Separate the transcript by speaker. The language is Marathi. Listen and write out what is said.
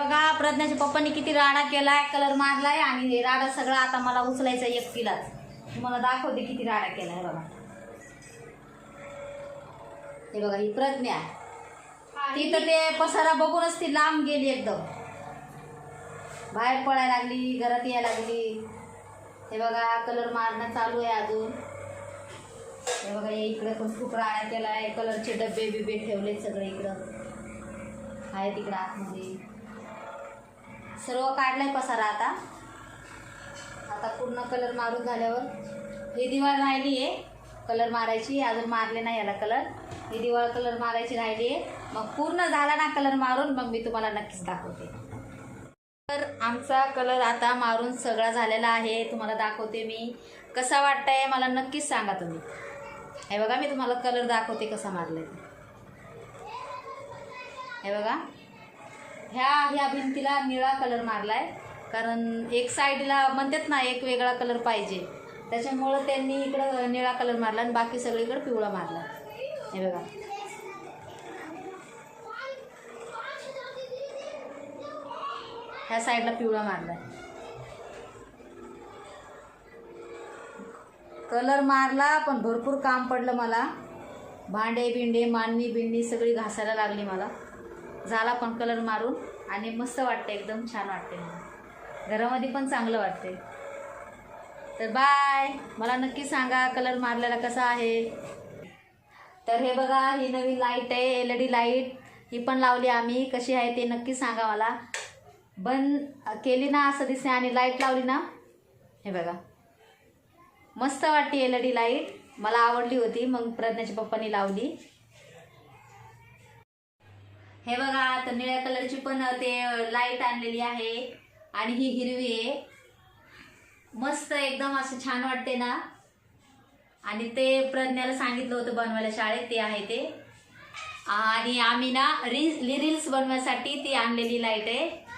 Speaker 1: बघा प्रज्ञाच्या पप्पांनी किती राडा केलाय कलर मारलाय आणि हे राडा सगळा आता मला उचलायचा एकटीलाच. तुम्हाला दाखवते किती राडा केलाय बघा. हे बघा ही प्रज्ञा. ती तर ते पसारा बघूनच ती लांब गेली एकदम. बाहेर पडायला लागली घरात यायला लागली. हे बघा कलर मारणं चालू आहे अजून. हे बघा हे इकडे पण खूप राडा केलाय. कलरचे डबे बिबे ठेवले सगळे इकडं. आहे तिकडं आतमध्ये. सर्व काढलाय पसारा आता. आता पूर्ण कलर मारून झाल्यावर ही दिवाळ राहिली आहे कलर मारायची अजून मारले नाही याला कलर. ही दिवाळ कलर मारायची राहिली आहे मग पूर्ण झाला ना कलर मारून मग मी तुम्हाला नक्कीच दाखवते. तर आमचा कलर आता मारून सगळा झालेला आहे. तुम्हाला दाखवते मी. कसा वाटतंय मला नक्कीच सांगा तुम्ही. हे बघा मी तुम्हाला कलर दाखवते कसा मारलाय. हे बघा. ह्या ह्या भिंतीला निळा कलर मारलाय. कारण एक साईडला म्हणतात ना एक वेगळा कलर पाहिजे. त्याच्यामुळं त्यांनी इकडं निळा कलर मारला आणि बाकी सगळीकडं पिवळा मारला. हे बघा. ह्या साईडला पिवळा मारला कलर मारला पण भरपूर काम पडलं मला. भांडे बिंडे मांडणी बिंडणी सगळी घासायला लागली मला. झाला पण कलर मारून आणि मस्त वाटते एकदम छान वाटते मला घरामध्ये पण चांगलं वाटते तर बाय मला नक्की सांगा कलर मारलेला कसा आहे. तर हे बघा ही नवीन लाइट आहे एल ई डी लाइट ही पण लावली आम्ही. कशी आहे ते नक्की सांगा मला. बंद केली ना असं दिसते आणि लाइट लावली ना. हे बघा. मस्त वाटते एल ई डी लाइट मला आवडली होती मग प्रज्ञाच्या पप्पांनी लावली. हे बघा तर निळ्या कलरची पण ते लाइट आणलेली आहे. आणि ही हिरवी आहे. मस्त एकदम असं छान वाटते ना. आणि ते प्रज्ञाला सांगितलं होतं बनवायला शाळेत ते आहे ते. आणि आम्ही ना रील्स रील्स बनवायसाठी ती आणलेली लाइट आहे.